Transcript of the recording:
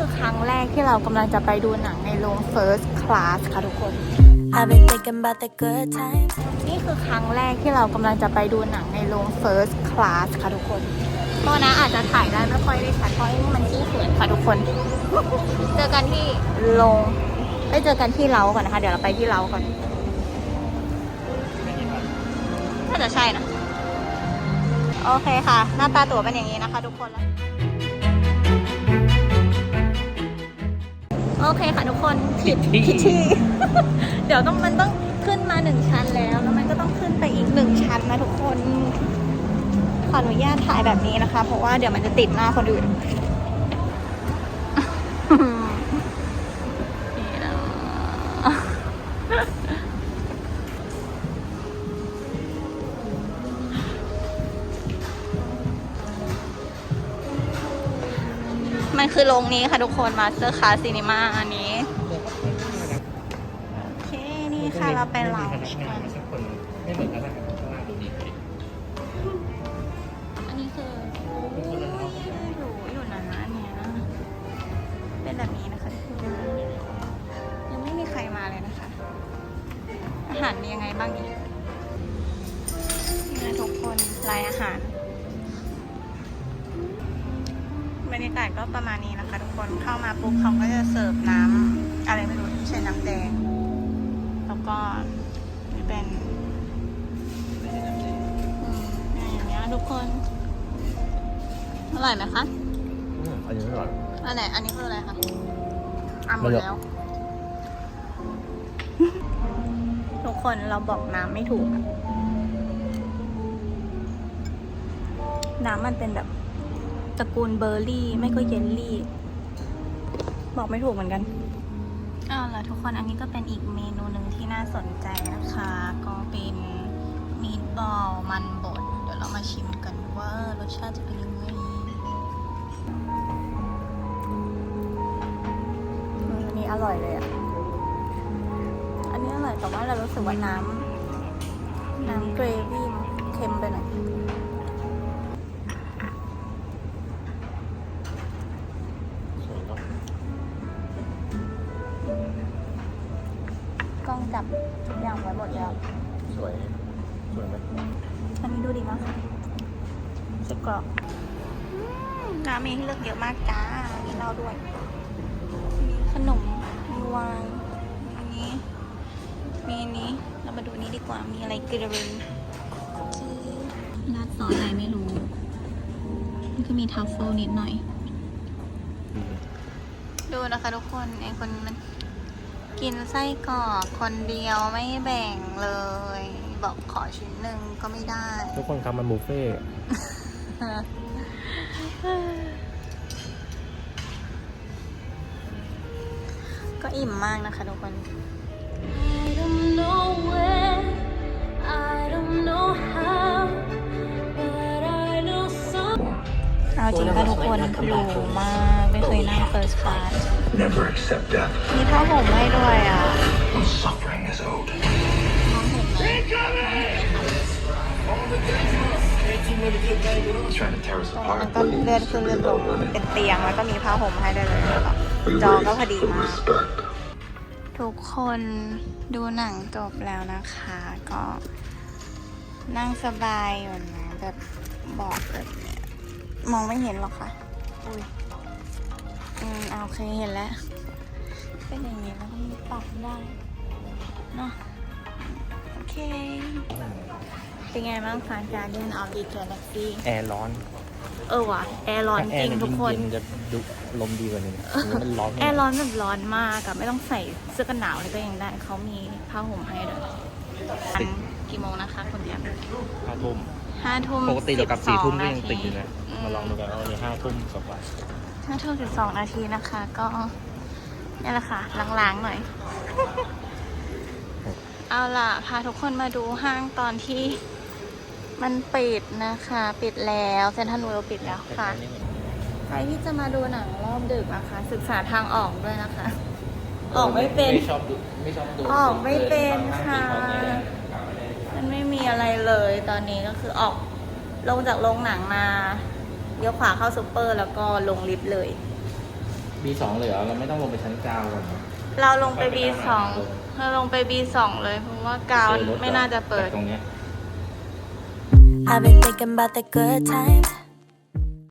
คือครั้งแรกที่เรากำลังจะไปดูหนังในโรง First Class ค่ะทุกคน I've been thinking about the good times. นี่คือครั้งแรกที่เรากำลังจะไปดูหนังในโรง First Class ค่ะทุกคนตอนนะอาจจะถ่ายได้ไม่ค่อยได้ชัดเพราะไอ้นี่มันที่เขินค่ะทุกคน เจอกันที่โรงไปเจอกันที่เราก่อนนะคะ เดี๋ยวเราไปที่เราก่อนน่าจะใช่นะ โอเคค่ะ หน้าตาตั๋วเป็นอย่างนี้นะคะ ทุกคนแล้ว อเคค่ะทุกคนผิดผิดที่ผิดที่ เดี๋ยวต้องมันต้องขึ้นมาหนึ่งชั้นแล้ว แล้วมันก็ต้องขึ้นไปอีกหนึ่งชั้นนะทุกคน ขออนุญาตถ่ายแบบนี้นะคะ เพราะว่าเดี๋ยวมันจะติดหน้าคนอื่นนี่ มันคือโรงนี้ค่ะทุกคนมาสเตอร์คาซีนิมาอันนี้โอเคนี่ค่ะเราไปเราไม่มีพนักงานสักคนไม่เหมือนพนันข้เลยอันนี้คืออุ้ยหรูอยู่นะอันเนี้ยเป็นแบบนี้นะคะทุกคนยังไม่มีใครมาเลยนะคะ อาหารมียังไงบ้างนี่นี่ทุกคนรายอาหาร บรรยากาศก็ประมาณนี้นะคะทุกคนเข้ามาปุ๊บเขาก็จะเสิร์ฟน้ำอะไรไม่รู้ที่ใช้น้ำแดง แล้วก็นี่เป็นอืมอย่างเงี้ยทุกคนอร่อยไหมคะอันนี้ไม่อร่อยอันไหนอันนี้คืออะไรคะอะหมดไม่เยอะแล้ว ทุกคนเราบอกน้ำไม่ถูกอะน้ำมันเป็นแบบ ตระกูลเบอร์รี่ ไม่ก็เยลลี่ บอกไม่ถูกเหมือนกันเอาล่ะทุกคนอันนี้ก็เป็นอีกเมนูหนึ่งที่น่าสนใจนะคะ ก็เป็นมีดบอลมันบดเดี๋ยวเรามาชิมกันว่ารสชาติจะเป็นยังไงอืมอันนี้อร่อยเลยอะ อันนี้อร่อยแต่ว่าเรารู้สึกว่าน้ำน้ำเกรวี่มันเค็มไปหน่อย จับทุกอย่างไว้หมดแล้ว สวย สวยไหมอันนี้ดูดีมากค่ะเช็คกรอบอืมน้ำมีให้เลือกเยอะมากจ้ามีเหล้าด้วย มีขนม มีไวน์มีอันนี้ มีอันนี้ เรามาดูนี้ดีกว่า มีอะไรกระเริงคุกกี้ราดซอสอะไรไม่รู้มันก็มีทัฟเฟิลนิดหน่อย ดูนะคะทุกคนไอคนมัน กินไส้กรอกคนเดียวไม่แบ่งเลย บอกขอชิ้นหนึ่งก็ไม่ได้ ทุกคนครับมันบุฟเฟ่ต์ก็อิ่มมากนะคะทุกคน จริงค่ะทุกคนหรูมากไม่เคยนั่งเฟิร์สคลาส Never accept death. มีผ้าห่มให้ด้วยอะ No suffering is owed. มองเห็นไหม He's trying to tear us ตรงนั้น apart. ก็เลื่อนขึ้นเลื่อนลงเป็นเตียงแล้วก็มีผ้าห่มให้ด้วยเลยแล้วก็จอก็พอดี For มาก respect. ทุกคนดูหนังจบแล้วนะคะ ก็นั่งสบายอยู่นะแบบบอกแบบเนี้ย มองไม่เห็นหรอกค่ะ อุ้ย อืมเอาโอเคเห็นแล้ว เป็นอย่างนี้แล้วก็มีปรับได้เนาะโอเค เป็นไงบ้างคะการเดินออฟดีแกแล็กซี่แอร์ร้อนเออว่ะแอร์ร้อนถ้าแอจริร์งเนี่ยทุกคนเย็นๆจะดุลมดีกว่านี้อันนี้มันร้อนแอร์ร้อนแบบร้อนมากอะไม่ต้องใส่เสื้อกันหนาวเลยก็ยังได้ เขามีผ้าห่มให้ด้วยอันกี่โมงนะคะคุณแอมห้าทุ่มห้าทุ่มปกติเรากลับสี่ทุ่มก็ยัง12ติดอยู่นะอื มาลองดูกันว่าวันนี้ห้าทุ่มกว่าห้าทุ่มสิบสองนาทีนะคะ ก็นี่แหละค่ะล้างๆหน่อย เอาล่ะ พาทุกคนมาดูห้างตอนที่มันปิดนะคะ ปิดแล้วเซนทรัลเวิลด์ปิดแล้วแต่ค่ะแค่นี้เหมือนใครที่จะมาดูหนังรอบดึกนะคะ ศึกษาทางออกด้วยนะคะ ออกไม่เป็น ไม่ชอบดูไม่ชอบดูออกไม่เป็นค่ะ มันไม่มีอะไรเลยตอนนี้ก็คือออกลงจากโรงหนังมา เลี้ยวขวาเข้าซูเปอร์แล้วก็ลงลิฟต์เลย B2 เลยเหรอเราไม่ต้องลงไปชั้นกลางก่อนเหรอเราลงไป B2 เราลงไป B2 เลยเพราะว่ากาวจอรถไม่น่าจะเปิด จากตรงเนี้ย I've been thinking about the good times